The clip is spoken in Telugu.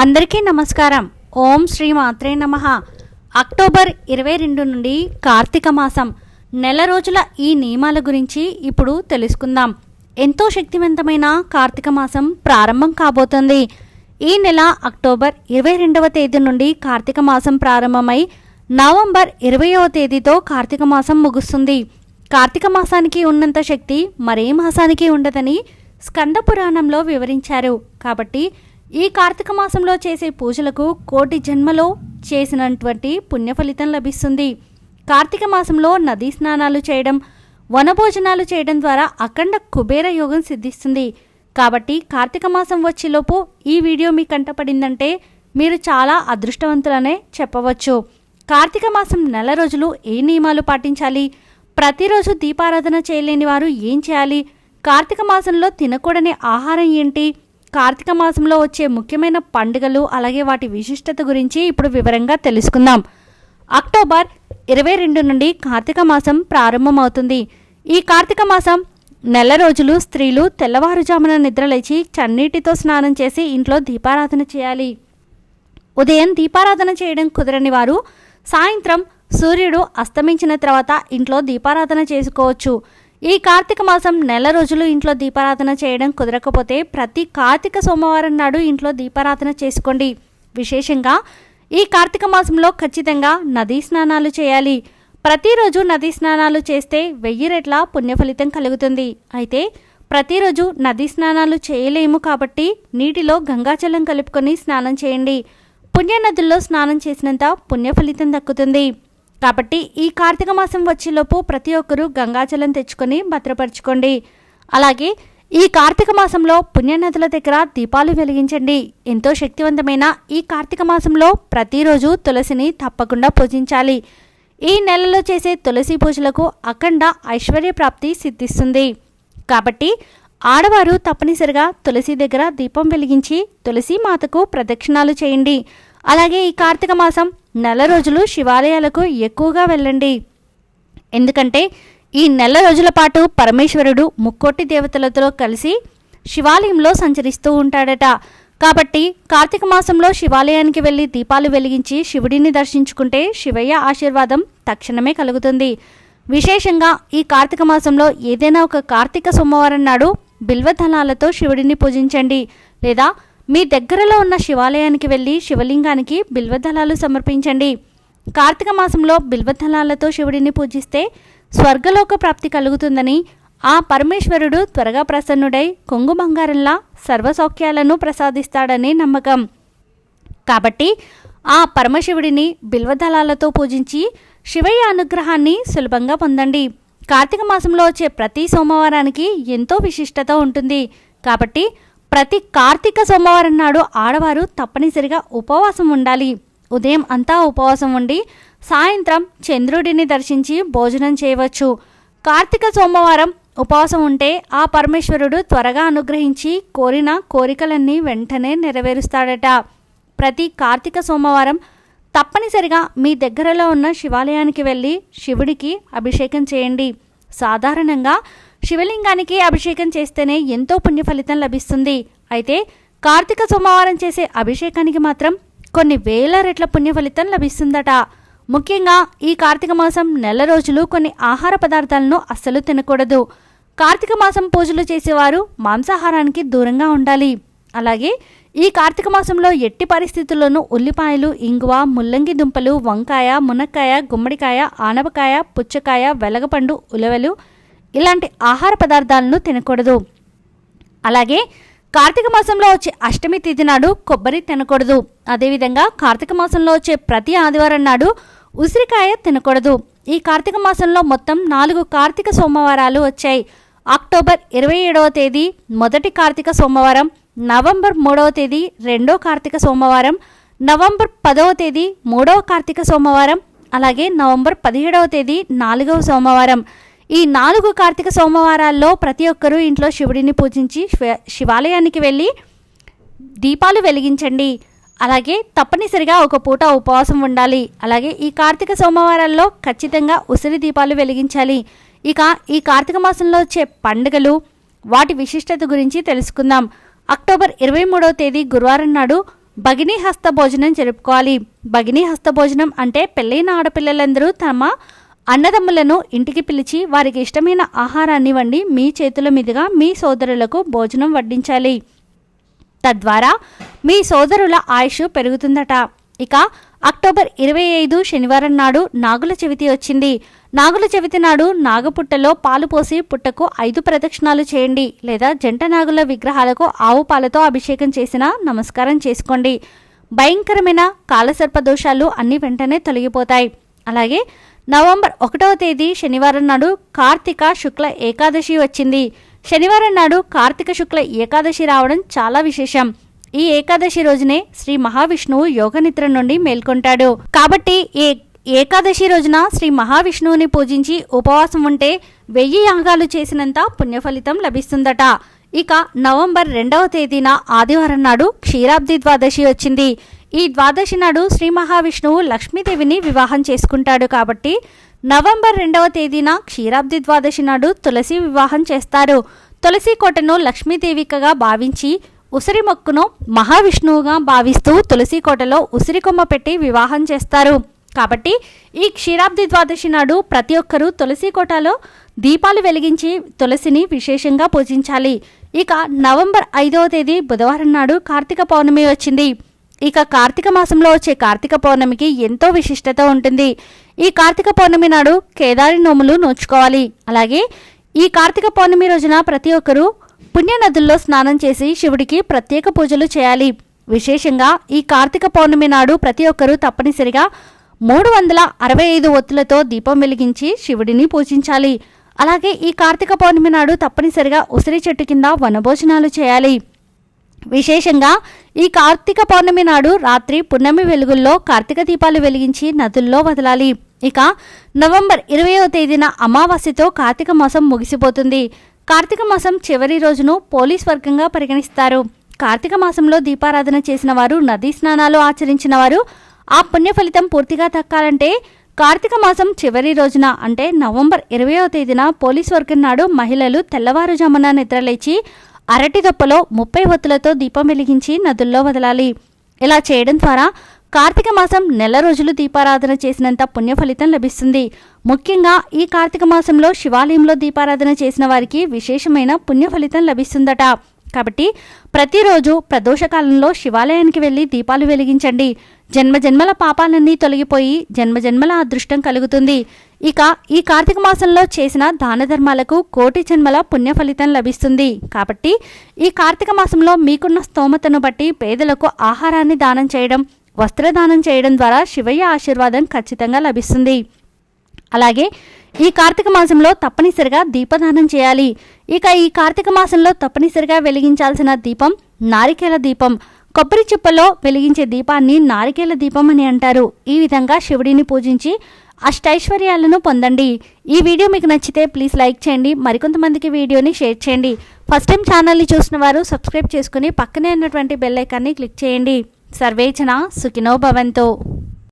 అందరికీ నమస్కారం. ఓం శ్రీ మాత్రే నమ. అక్టోబర్ ఇరవై రెండు నుండి కార్తీక మాసం. నెల రోజుల ఈ నియమాల గురించి ఇప్పుడు తెలుసుకుందాం. ఎంతో శక్తివంతమైన కార్తీక మాసం ప్రారంభం కాబోతుంది. ఈ నెల అక్టోబర్ ఇరవై రెండవ తేదీ నుండి కార్తీక మాసం ప్రారంభమై నవంబర్ ఇరవయవ తేదీతో కార్తీక మాసం ముగుస్తుంది. కార్తీక మాసానికి ఉన్నంత శక్తి మరే మాసానికి ఉండదని స్కంద పురాణంలో వివరించారు. కాబట్టి ఈ కార్తీక మాసంలో చేసే పూజలకు కోటి జన్మలో చేసినటువంటి పుణ్య ఫలితం లభిస్తుంది. కార్తీక మాసంలో నదీ స్నానాలు చేయడం వనభోజనాలు చేయడం ద్వారా అఖండ కుబేర యోగం సిద్ధిస్తుంది. కాబట్టి కార్తీక మాసం వచ్చేలోపు ఈ వీడియో మీ కంటపడిందంటే మీరు చాలా అదృష్టవంతులనే చెప్పవచ్చు. కార్తీక మాసం నెల రోజులు ఏ నియమాలు పాటించాలి? ప్రతిరోజు దీపారాధన చేయలేని వారు ఏం చేయాలి? కార్తీక మాసంలో తినకూడని ఆహారం ఏంటి? కార్తీక మాసంలో వచ్చే ముఖ్యమైన పండుగలు అలాగే వాటి విశిష్టత గురించి ఇప్పుడు వివరంగా తెలుసుకుందాం. అక్టోబర్ ఇరవై రెండు నుండి కార్తీక మాసం ప్రారంభమవుతుంది. ఈ కార్తీక మాసం నెల రోజులు స్త్రీలు తెల్లవారుజామున నిద్రలేచి చన్నీటితో స్నానం చేసి ఇంట్లో దీపారాధన చేయాలి. ఉదయం దీపారాధన చేయడం కుదరని వారు సాయంత్రం సూర్యుడు అస్తమించిన తర్వాత ఇంట్లో దీపారాధన చేసుకోవచ్చు. ఈ కార్తీక మాసం నెల రోజులు ఇంట్లో దీపారాధన చేయడం కుదరకపోతే ప్రతి కార్తీక సోమవారం నాడు ఇంట్లో దీపారాధన చేసుకోండి. విశేషంగా ఈ కార్తీక మాసంలో ఖచ్చితంగా నదీ స్నానాలు చేయాలి. ప్రతిరోజు నదీ స్నానాలు చేస్తే వెయ్యి రెట్ల పుణ్యఫలితం కలుగుతుంది. అయితే ప్రతిరోజు నదీ స్నానాలు చేయలేము కాబట్టి నీటిలో గంగాజలం కలుపుకొని స్నానం చేయండి. పుణ్యనదుల్లో స్నానం చేసినంత పుణ్యఫలితం దక్కుతుంది. కాబట్టి ఈ కార్తీక మాసం వచ్చేలోపు ప్రతి ఒక్కరూ గంగాజలం తెచ్చుకొని భద్రపరచుకోండి. అలాగే ఈ కార్తీక మాసంలో పుణ్యనదుల దగ్గర దీపాలు వెలిగించండి. ఎంతో శక్తివంతమైన ఈ కార్తీక మాసంలో ప్రతిరోజు తులసిని తప్పకుండా పూజించాలి. ఈ నెలలో చేసే తులసి పూజలకు అఖండ ఐశ్వర్య ప్రాప్తి సిద్ధిస్తుంది. కాబట్టి ఆడవారు తప్పనిసరిగా తులసి దగ్గర దీపం వెలిగించి తులసి మాతకు ప్రదక్షిణాలు చేయండి. అలాగే ఈ కార్తీక మాసం నెల రోజులు శివాలయాలకు ఎక్కువగా వెళ్ళండి. ఎందుకంటే ఈ నెల రోజుల పాటు పరమేశ్వరుడు ముక్కోటి దేవతలతో కలిసి శివాలయంలో సంచరిస్తూ ఉంటాడట. కాబట్టి కార్తీక మాసంలో శివాలయానికి వెళ్ళి దీపాలు వెలిగించి శివుడిని దర్శించుకుంటే శివయ్య ఆశీర్వాదం తక్షణమే కలుగుతుంది. విశేషంగా ఈ కార్తీక మాసంలో ఏదైనా ఒక కార్తీక సోమవారం నాడు బిల్వధనాలతో శివుడిని పూజించండి. లేదా మీ దగ్గరలో ఉన్న శివాలయానికి వెళ్ళి శివలింగానికి బిల్వదళాలు సమర్పించండి. కార్తీక మాసంలో బిల్వదళాలతో శివుడిని పూజిస్తే స్వర్గలోక ప్రాప్తి కలుగుతుందని ఆ పరమేశ్వరుడు త్వరగా ప్రసన్నుడై కొంగు బంగారంలా సర్వసౌఖ్యాలను ప్రసాదిస్తాడని నమ్మకం. కాబట్టి ఆ పరమశివుడిని బిల్వదళాలతో పూజించి శివయ్య అనుగ్రహాన్ని సులభంగా పొందండి. కార్తీక మాసంలో వచ్చే ప్రతి సోమవారానికి ఎంతో విశిష్టత ఉంటుంది. కాబట్టి ప్రతి కార్తీక సోమవారం నాడు ఆడవారు తప్పనిసరిగా ఉపవాసం ఉండాలి. ఉదయం అంతా ఉపవాసం ఉండి సాయంత్రం చంద్రుడిని దర్శించి భోజనం చేయవచ్చు. కార్తీక సోమవారం ఉపవాసం ఉంటే ఆ పరమేశ్వరుడు త్వరగా అనుగ్రహించి కోరిన కోరికలన్నీ వెంటనే నెరవేరుస్తాడట. ప్రతి కార్తీక సోమవారం తప్పనిసరిగా మీ దగ్గరలో ఉన్న శివాలయానికి వెళ్ళి శివుడికి అభిషేకం చేయండి. సాధారణంగా శివలింగానికి అభిషేకం చేస్తేనే ఎంతో పుణ్య ఫలితం లభిస్తుంది. అయితే కార్తీక సోమవారం చేసే అభిషేకానికి మాత్రం కొన్ని వేల రెట్ల పుణ్య ఫలితం లభిస్తుందట. ముఖ్యంగా ఈ కార్తీక మాసం నెల రోజులు కొన్ని ఆహార పదార్థాలను అస్సలు తినకూడదు. కార్తీక మాసం పూజలు చేసేవారు మాంసాహారానికి దూరంగా ఉండాలి. అలాగే ఈ కార్తీక మాసంలో ఎట్టి పరిస్థితుల్లోనూ ఉల్లిపాయలు ఇంగువ ముల్లంగి దుంపలు వంకాయ మునక్కాయ గుమ్మడికాయ ఆనపకాయ పుచ్చకాయ వెలగపండు ఉలవలు ఇలాంటి ఆహార పదార్థాలను తినకూడదు. అలాగే కార్తీక మాసంలో వచ్చే అష్టమి తిథి నాడు కొబ్బరి తినకూడదు. అదేవిధంగా కార్తీక మాసంలో వచ్చే ప్రతి ఆదివారం నాడు ఉసిరికాయ తినకూడదు. ఈ కార్తీక మాసంలో మొత్తం నాలుగు కార్తీక సోమవారాలు వచ్చాయి. అక్టోబర్ ఇరవై ఏడవ తేదీ మొదటి కార్తీక సోమవారం నవంబర్ మూడవ తేదీ రెండో కార్తీక సోమవారం నవంబర్ పదవ తేదీ మూడవ కార్తీక సోమవారం అలాగే నవంబర్ పదిహేడవ తేదీ నాలుగవ సోమవారం. ఈ నాలుగు కార్తీక సోమవారాల్లో ప్రతి ఒక్కరూ ఇంట్లో శివుడిని పూజించి శివ- శివాలయానికి వెళ్ళి దీపాలు వెలిగించండి. అలాగే తప్పనిసరిగా ఒక పూట ఉపవాసం ఉండాలి. అలాగే ఈ కార్తీక సోమవారాల్లో ఖచ్చితంగా ఉసిరి దీపాలు వెలిగించాలి. ఇక ఈ కార్తీక మాసంలో వచ్చే పండుగలు వాటి విశిష్టత గురించి తెలుసుకుందాం. అక్టోబర్ ఇరవై మూడవ తేదీ గురువారం నాడు భగినీ హస్త భోజనం జరుపుకోవాలి. భగినీ హస్త భోజనం అంటే పెళ్ళైన ఆడపిల్లలందరూ తమ అన్నదమ్ములను ఇంటికి పిలిచి వారికి ఇష్టమైన ఆహారాన్ని వండి మీ చేతుల మీదుగా మీ సోదరులకు భోజనం వడ్డించాలి. తద్వారా మీ సోదరుల ఆయుష్ పెరుగుతుందట. ఇక అక్టోబర్ ఇరవై ఐదు శనివారం నాడు నాగుల చవితి వచ్చింది. నాగుల చవితి నాడు నాగపుట్టలో పాలు పోసి పుట్టకు ఐదు ప్రదక్షిణాలు చేయండి లేదా జంట నాగుల విగ్రహాలకు ఆవు పాలతో అభిషేకం చేసిన నమస్కారం చేసుకోండి. భయంకరమైన కాలసర్ప దోషాలు అన్ని వెంటనే తొలగిపోతాయి. అలాగే నవంబర్ ఒకటవ తేదీ శనివారం నాడు కార్తీక శుక్ల ఏకాదశి వచ్చింది. శనివారం నాడు కార్తీక శుక్ల ఏకాదశి రావడం చాలా విశేషం. ఈ ఏకాదశి రోజునే శ్రీ మహావిష్ణువు యోగనిద్ర నుండి మేల్కొంటాడు. కాబట్టి ఏ ఏకాదశి రోజున శ్రీ మహావిష్ణువుని పూజించి ఉపవాసం ఉంటే వెయ్యి యాగాలు చేసినంత పుణ్యఫలితం లభిస్తుందట. ఇక నవంబర్ రెండవ తేదీన ఆదివారం నాడు క్షీరాబ్ది ద్వాదశి వచ్చింది. ఈ ద్వాదశి నాడు శ్రీ మహావిష్ణువు లక్ష్మీదేవిని వివాహం చేసుకుంటాడు కాబట్టి నవంబర్ రెండవ తేదీన క్షీరాబ్ది ద్వాదశి నాడు తులసి వివాహం చేస్తారు. తులసి కోటను లక్ష్మీదేవికగా భావించి ఉసిరి మొక్కును మహావిష్ణువుగా భావిస్తూ తులసి కోటలో ఉసిరి కొమ్మ పెట్టి వివాహం చేస్తారు. కాబట్టి ఈ క్షీరాబ్ది ద్వాదశి నాడు ప్రతి ఒక్కరూ తులసి కోటలో దీపాలు వెలిగించి తులసిని విశేషంగా పూజించాలి. ఇక నవంబర్ ఐదవ తేదీ బుధవారం నాడు కార్తీక పౌర్ణమి వచ్చింది. ఇక కార్తీక మాసంలో వచ్చే కార్తీక పౌర్ణమికి ఎంతో విశిష్టత ఉంటుంది. ఈ కార్తీక పౌర్ణమి నాడు కేదారి నోములు నోచుకోవాలి. అలాగే ఈ కార్తీక పౌర్ణమి రోజున ప్రతి ఒక్కరూ పుణ్యనదుల్లో స్నానం చేసి శివుడికి ప్రత్యేక పూజలు చేయాలి. విశేషంగా ఈ కార్తీక పౌర్ణమి నాడు ప్రతి ఒక్కరూ తప్పనిసరిగా మూడు వందల అరవై ఐదు ఒత్తులతో దీపం వెలిగించి శివుడిని పూజించాలి. అలాగే ఈ కార్తీక పౌర్ణమి నాడు తప్పనిసరిగా ఉసిరి చెట్టు కింద వనభోజనాలు చేయాలి. విశేషంగా ఈ కార్తీక పౌర్ణమి నాడు రాత్రి పున్నమి వెలుగుల్లో కార్తీక దీపాలు వెలిగించి నదుల్లో వదలాలి. ఇక నవంబర్ ఇరవయో తేదీన అమావాస్యతో కార్తీక మాసం ముగిసిపోతుంది. కార్తీక మాసం చివరి రోజును పోలీస్ వర్గంగా పరిగణిస్తారు. కార్తీక మాసంలో దీపారాధన చేసిన వారు నదీ స్నానాలు ఆచరించిన వారు ఆ పుణ్య ఫలితం పూర్తిగా దక్కాలంటే కార్తీక మాసం చివరి రోజున అంటే నవంబర్ ఇరవయో తేదీన పోలీస్ వర్గం నాడు మహిళలు తెల్లవారుజామున నిద్రలేచి అరటిదొప్పలో ముప్పై ఒత్తులతో దీపం వెలిగించి నదుల్లో వదలాలి. ఇలా చేయడం ద్వారా కార్తీక మాసం నెల రోజులు దీపారాధన చేసినంత పుణ్య ఫలితం లభిస్తుంది. ముఖ్యంగా ఈ కార్తీక మాసంలో శివాలయంలో దీపారాధన చేసిన వారికి విశేషమైన పుణ్య ఫలితం లభిస్తుందట. కాబట్టి ప్రతిరోజు ప్రదోషకాలంలో శివాలయానికి వెళ్ళి దీపాలు వెలిగించండి. జన్మజన్మల పాపాలన్నీ తొలగిపోయి జన్మజన్మల అదృష్టం కలుగుతుంది. ఇక ఈ కార్తీక మాసంలో చేసిన దాన ధర్మాలకు కోటి జన్మల పుణ్య ఫలితం లభిస్తుంది. కాబట్టి ఈ కార్తీక మాసంలో మీకున్న స్తోమతను బట్టి పేదలకు ఆహారాన్ని దానం చేయడం వస్త్రదానం చేయడం ద్వారా శివయ్య ఆశీర్వాదం ఖచ్చితంగా లభిస్తుంది. అలాగే ఈ కార్తీక మాసంలో తప్పనిసరిగా దీపదానం చేయాలి. ఇక ఈ కార్తీక మాసంలో తప్పనిసరిగా వెలిగించాల్సిన దీపం నారికేల దీపం. కొబ్బరి చిప్పలో వెలిగించే దీపాన్ని నారికేల దీపం అని అంటారు. ఈ విధంగా శివుడిని పూజించి అష్టైశ్వర్యాలను పొందండి. ఈ వీడియో మీకు నచ్చితే ప్లీజ్ లైక్ చేయండి. మరికొంతమందికి వీడియోని షేర్ చేయండి. ఫస్ట్ టైం ఛానల్ని చూసిన వారు సబ్స్క్రైబ్ చేసుకుని పక్కనే ఉన్నటువంటి బెల్ ఐకాన్ని క్లిక్ చేయండి. సర్వేచన సుఖినో భవంతో.